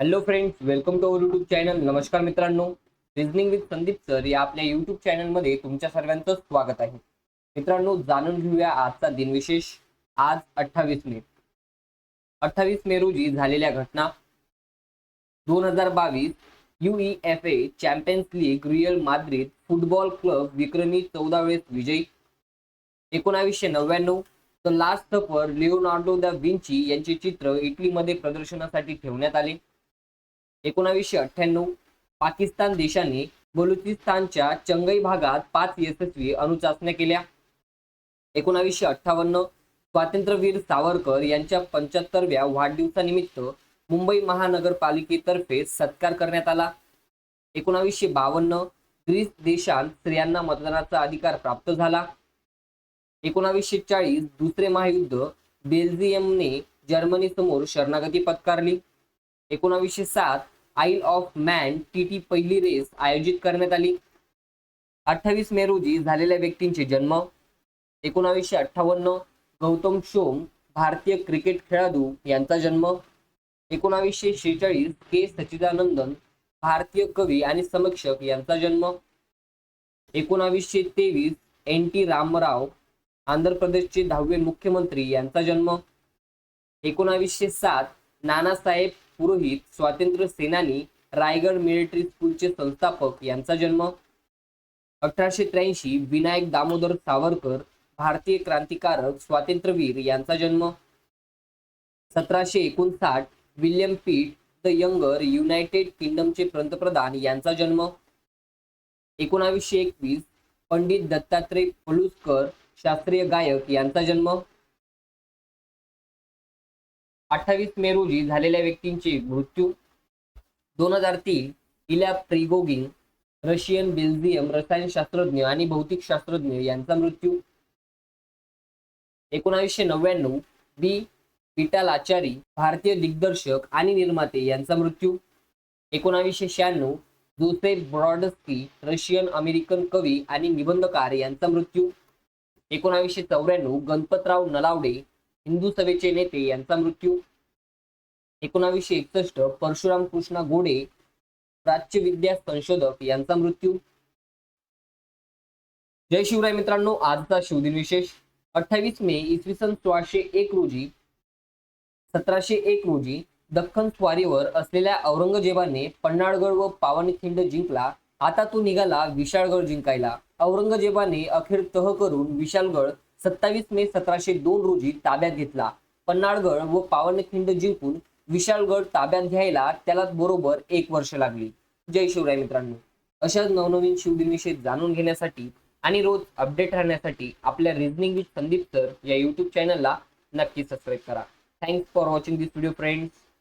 Hello friends welcome to our YouTube channel नमस्कार मित्रांनो. Reasoning with Sandeep sir या आपल्या यूट्यूब चॅनलमध्ये तुमच्या सर्वांचं स्वागत आहे. मित्रांनो जाणून घेऊया आजचा दिनविशेष. आज अठ्ठावीस मे. अठ्ठावीस मे रोजी झालेल्या घटना. दोन हजार बावीस U E F A champions league Real Madrid football club विक्रमी चौदा वेळेस विजयी. एकोणावीसशे नव्याण्णव the last supper Leonardo da Vinci यांचे चित्र इटलीमध्ये प्रदर्शनासाठी ठेवण्यात आले. एकोणावीसशे अठ्ठ्याण्णव पाकिस्तान देशाने बलुचिस्तानच्या चंगई भागात पाच यशस्वी अणुचाचण्या केल्या. एकोणावीसशे अठ्ठावन्न स्वातंत्र्यवीर सावरकर यांच्या पंच्याहत्तरव्या वाढदिवसानिमित्त मुंबई महानगरपालिकेतर्फे सत्कार करण्यात आला. एकोणावीसशे बावन्न ग्रीस देशात स्त्रियांना मतदानाचा अधिकार प्राप्त झाला. एकोणावीसशे चाळीस दुसरे महायुद्ध बेल्जियमने जर्मनीसमोर शरणागती पत्कारली. एकोणावीसशे सात Isle of Man T T पहिली रेस आयोजित करण्यात आली. अठ्ठावीस मे रोजी झालेल्या व्यक्तींचे जन्म एकोणावीसशे अठ्ठावन्न गौतम शोम भारतीय क्रिकेट खेळाडू यांचा जन्म एकोणावीसशे शेहेचाळीस के सच्चिदानंदन भारतीय कवी आणि समीक्षक यांचा जन्म एकोणावीसशे तेवीस एन टी रामराव आंध्र प्रदेशचे दहावे मुख्यमंत्री यांचा जन्म एकोणावीसशे सात नानासाहेब पुरोहित स्वातंत्र्य सेनानी रायगड मिलिटरी स्कूलचे संस्थापक यांचा जन्म. अठराशे त्र्याऐंशी विनायक दामोदर सावरकर भारतीय क्रांतिकारक स्वातंत्र्यवीर यांचा जन्म. सतराशे एकोणसाठ विल्यम पीट द यंगर युनायटेड किंगडमचे पंतप्रधान यांचा जन्म. एकोणावीसशे एकवीस पंडित दत्तात्रय पलुसकर शास्त्रीय गायक यांचा जन्म. अठ्ठावीस मे रोजी झालेल्या व्यक्तींचे मृत्यू. दोन हजार तीन इल्या प्रिगोगिन रशियन बेल्जियम रसायनशास्त्रज्ञ आणि भौतिक शास्त्रज्ञ यांचा मृत्यू. एकोणावीसशे नव्याण्णव बी. विटाल आचारी भारतीय दिग्दर्शक आणि निर्माते यांचा मृत्यू. एकोणावीसशे शहाण्णव जोसेफ ब्रॉडस्की रशियन अमेरिकन कवी आणि निबंधकार यांचा मृत्यू. एकोणावीसशे चौऱ्याण्णव गणपतराव नलावडे हिंदू सभेचे नेते यांचा मृत्यू एकोणावीसशे एकसष्ट परशुराम कृष्णा गोडे प्राच्य विद्या संशोधक यांचा मृत्यू. जय शिवराय मित्रांनो आजचा शिवदिन विशेष अठ्ठावीस मे इसवी सन सोळाशे एक रोजी सतराशे एक रोजी दख्खन स्वारीवर असलेल्या औरंगजेबाने पन्हाळगड व पावनखिंड जिंकला. आता तो निघाला विशाळगड जिंकायला. औरंगजेबाने अखेर तह करून विशालगड सत्तावीस मे सतराशे दोन रोजी ताब्यात घेतला. पन्हाळगड व पावनखिंड जिंकून विशालगड ताब्यात घ्यायला त्याला बरोबर एक वर्ष लागली. जय शिवराय मित्रांनो. अशाच नवनवीन शिवदिनविषयी जाणून घेण्यासाठी आणि रोज अपडेट राहण्यासाठी आपल्या रिझनिंग विथ संदीप सर या युट्यूब चॅनलला नक्की सबस्क्राईब करा. Thanks for watching this video friends